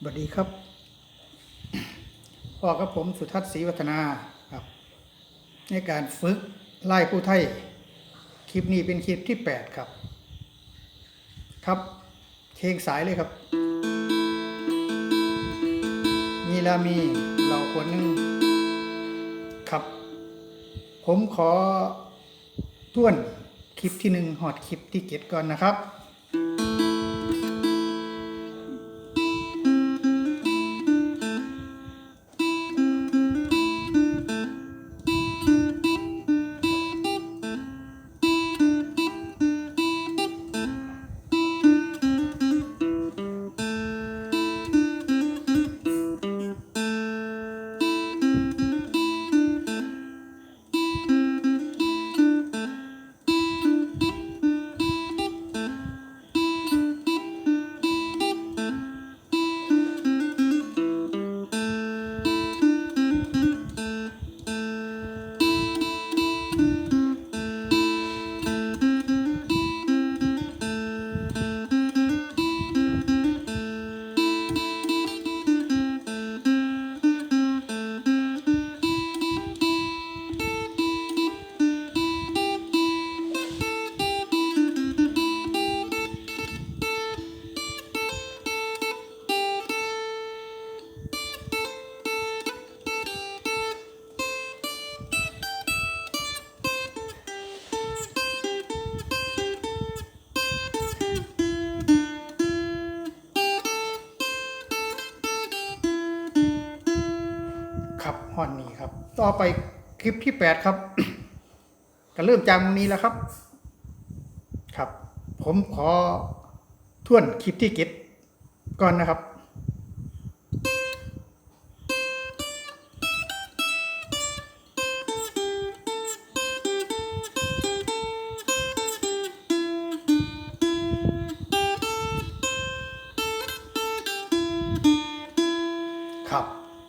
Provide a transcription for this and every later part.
สวัสดีครับพ่อกับผมสุทัศน์ศรีวัฒนาครับ ในการฝึกไล่ผู้ไทย คลิปนี้เป็นคลิปที่ 8 ครับ ครับเพลงสายเลยครับ มีลามีเราคนหนึ่งครับ ผมขอท้วนคลิปที่หนึ่งหอดคลิปที่เจ็ดก่อนนะครับ ต่อไปคลิปที่8ครับ ก็เริ่มจากตรงนี้แล้วครับ ครับ ผมขอทวนคลิปที่เก็ดก่อนนะครับครับ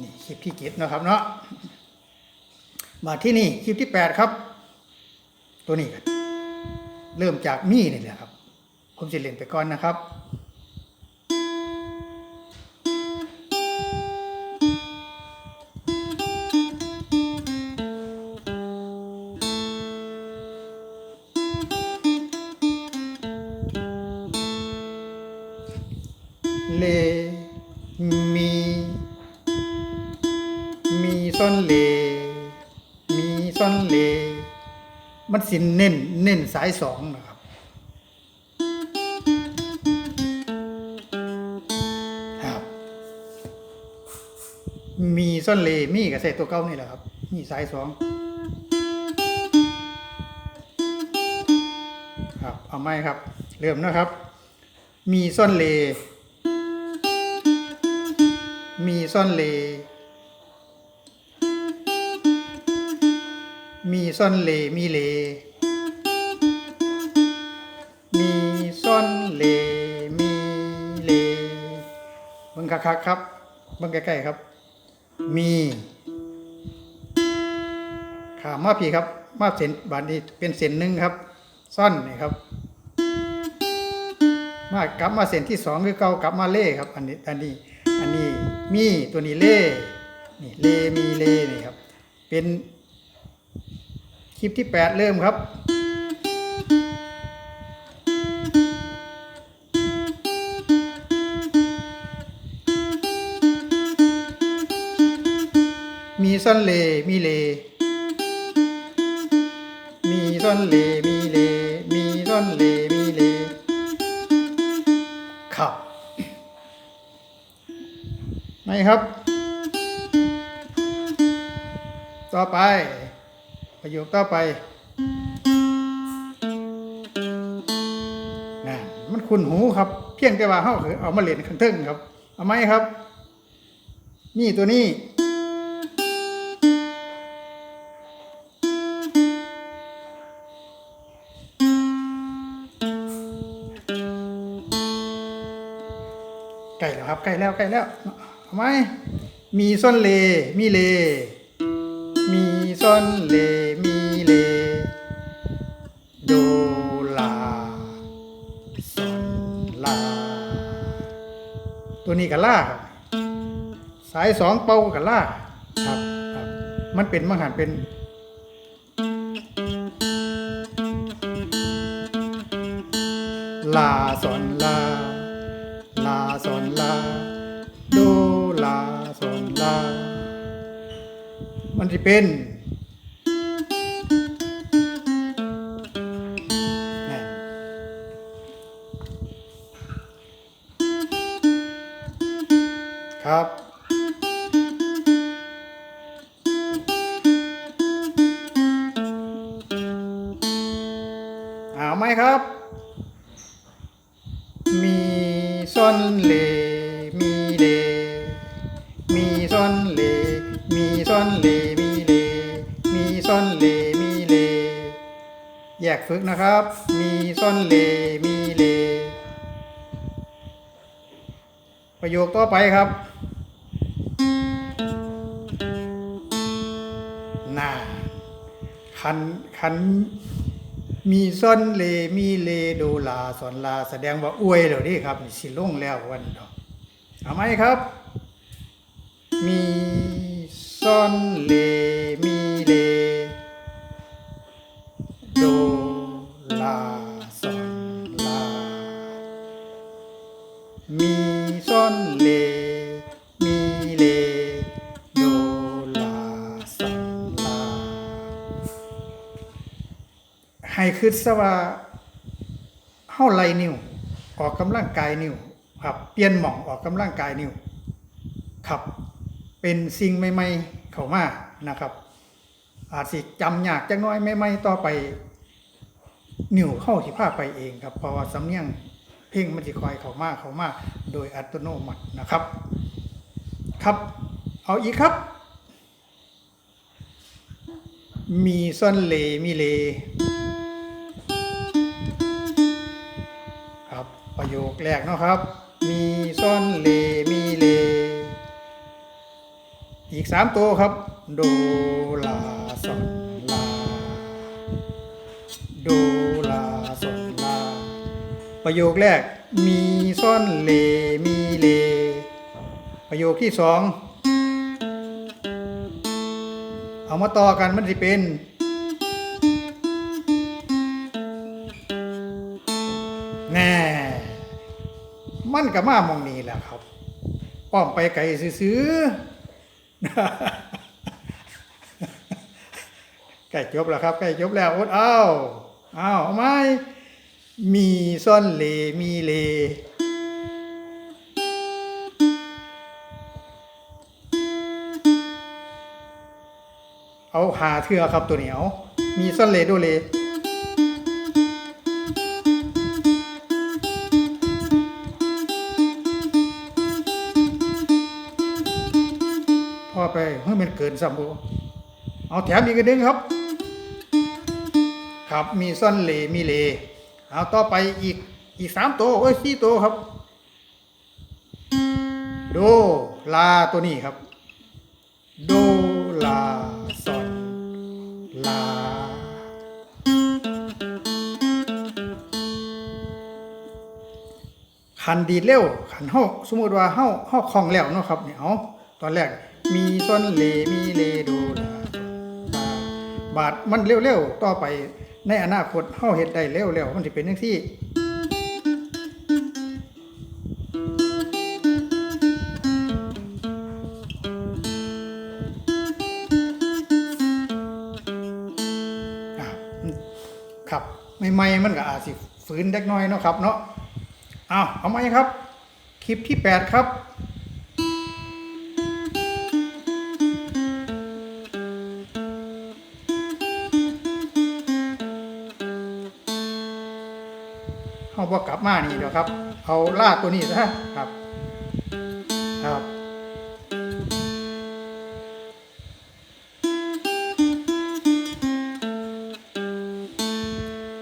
นี่คลิปที่เก็ดนะครับเนาะ มาที่นี่คลิปที่ 8 ครับ ตัวนี้กันเริ่มจากมีนี่แหละครับ ผมจะเล่นไปก่อนนะครับเลมี มีซอนเล มันเน้นเน้นสายสองนะครับ ครับ มีซ่อนเลมีกับใส่ตัวเก้านี่แหละครับ มีสายสองครับเอาไหมครับ เริ่มนะครับ มีซ่อนเล มีซ่อนเล มีซ่อนเลมีเล มีซ่อนเลมีเลเบิ่งคักๆครับเบิ่งใกล้ๆครับ มีขามาพี่ครับ มาเส้นบานนี้เป็นเส้นหนึ่งครับซ่อนนี่ครับ มากลับมาเส้นที่สองคือเก่ากลับมาเล่ครับ อันนี้อันนี้อันนี้มีตัวนี้เล่นี่เลมีเล่นี่ครับ เป็น คลิปที่แปดเริ่มครับมีซ่อนเล มีเล มีซ่อนเล มีเล มีซ่อนเล มีเล ครับไม่ครับ ต่อไป ประโยคต่อไปนะมันคุ้นหูครับ เพียงแต่ว่าเขาคือเอามาเล่นข้างเทึงครับ เอาไหมครับ นี่ตัวนี้ใกล้แล้วครับใกล้แล้วใกล้แล้วเอาไหมมีซ่อนเล มีเล มีซ่อนเล ตัวนี้กับล่าครับสายสองเป่ากับล่าครับครับ มันเป็นมังหันเป็น ลาสอนลา ลาสอนลาโดลาสอนลา มันจะเป็น ซอนเลมีเลมีซอนเลมีซอนเลมีเลมีซอนเลมีเลแยกฝึกนะครับ มีซอนเลมีเลประโยคต่อไปครับน่าคันคัน มีซ่อนเลมีเลโดลาสอนลา แสดงว่าอวยแล้วนี่ครับนี่สิลงแล้ววันดอกเอาไหมครับ มีซ่อนเลมีเลโดลาสอนลา มีซ่อนเล คิดซะว่าเฮาไล่นิ้ว ออกกำลังกายนิ้วครับเปลี่ยนหม่องออกกำลังกายนิ้วครับเป็นสิ่งใหม่ ๆ เข้ามานะครับ อาจสิจำยากจักหน้อยใหม่ๆต่อไปนิ้วเข้าสิพาไปเองครับเพราะว่าสำเนียงเพลงมันสิคอยเข้ามาเข้ามาโดยอัตโนมัตินะครับ ครับ เอาอีกครับ มีซ่อนเลมีเล ประโยคแรกเนาะครับ มีซ่อนเลมีเล อีกสามตัวครับ โดลาซอนลา โดลาซอนลา ประโยคแรก มีซ่อนเลมีเล ประโยคที่สอง เอามาต่อกันมันจะเป็น มันก็มามองนี้แหละครับป้อมไปไกลซื้อใกล้จบแล้วครับใกล้จบแล้วอดเอาเอาเอาไหมมีซ่อนเลมีเลเอาหาเทือครับตัวเหนียว มีซ่อนเลโดเล พอไปเฮ้มันเกินสามโบเอาแถมอีกนหนึงครับ ครับมีซ่อนเลมีเลเอาต่อไปอีกอีกสามตัวโอ้ยสี่ตัวครับโดลาตัวนี้ครับ โดลาซอนลา ขันดีเร็วขันเฮาสมมติว่าเฮาเฮาคล่องแล้วเนาะครับเนี่ยเอา ตอนแรกมีซ่อนเลมีเลโดลาลาบาดมันเร็วๆต่อไปในอนาคตเฮาเฮ็ดได้เร็วๆมันสิเป็นจังซี่อ่าอืมครับใหม่ๆมันก็อาจสิฝืนเล็กน้อยเนาะครับเนาะอ้าวเอาไหมครับ คลิปที่ 8 ครับ บ่กลับมานี่เดี๋ยวครับ เอาล่าตัวนี้ซะครับ ครับ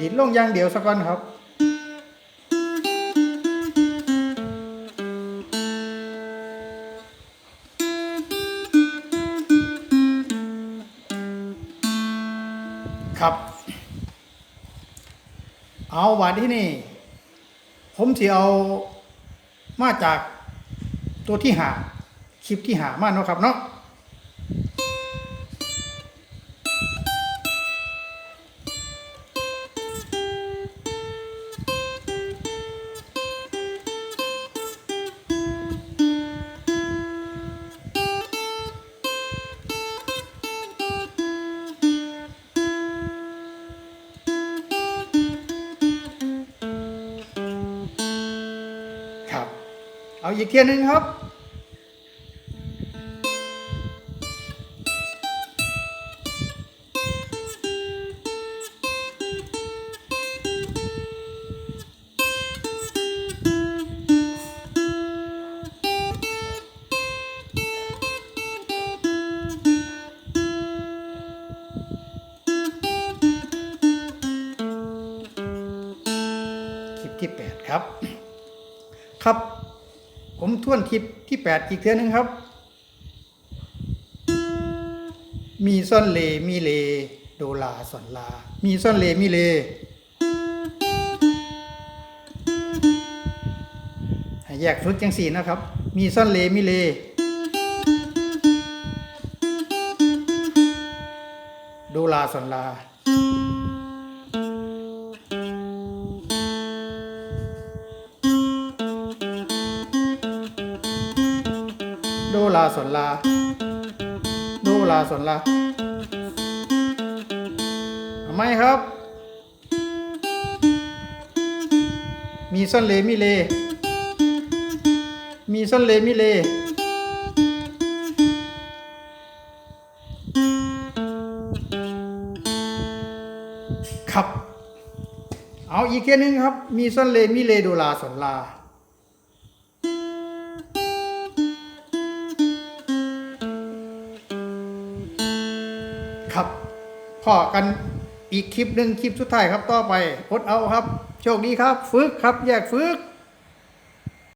ดิดลงยางเดียวสักก่อนครับครับ เอาวันที่นี่ ผมสิเอามาจากตัวที่หาคลิปที่หามาเนาะครับเนาะ อีกเทียนหนึ่งครับ วนคลิปที่ 8 อีกเทือนึงครับ มีซ่อนเล มีเล โดลาสอนลา มีซ่อนเล มีเล ให้แยกฝึกจังสี่นะครับ มีซ่อนเล มีเล โดลาสอนลา โดลาสนลา โดลาสนลาทำไมครับ มีซ่อนเลมีเล มีซ่อนเลมีเลครับ เอาอีกแค่นึงครับ มีซ่อนเลมีเลโดลาสนลา พอกันอีกคลิปหนึ่งคลิปสุดท้ายครับต่อไปอดเอาครับ โชคดีครับ ฝึกครับ แยกฝึก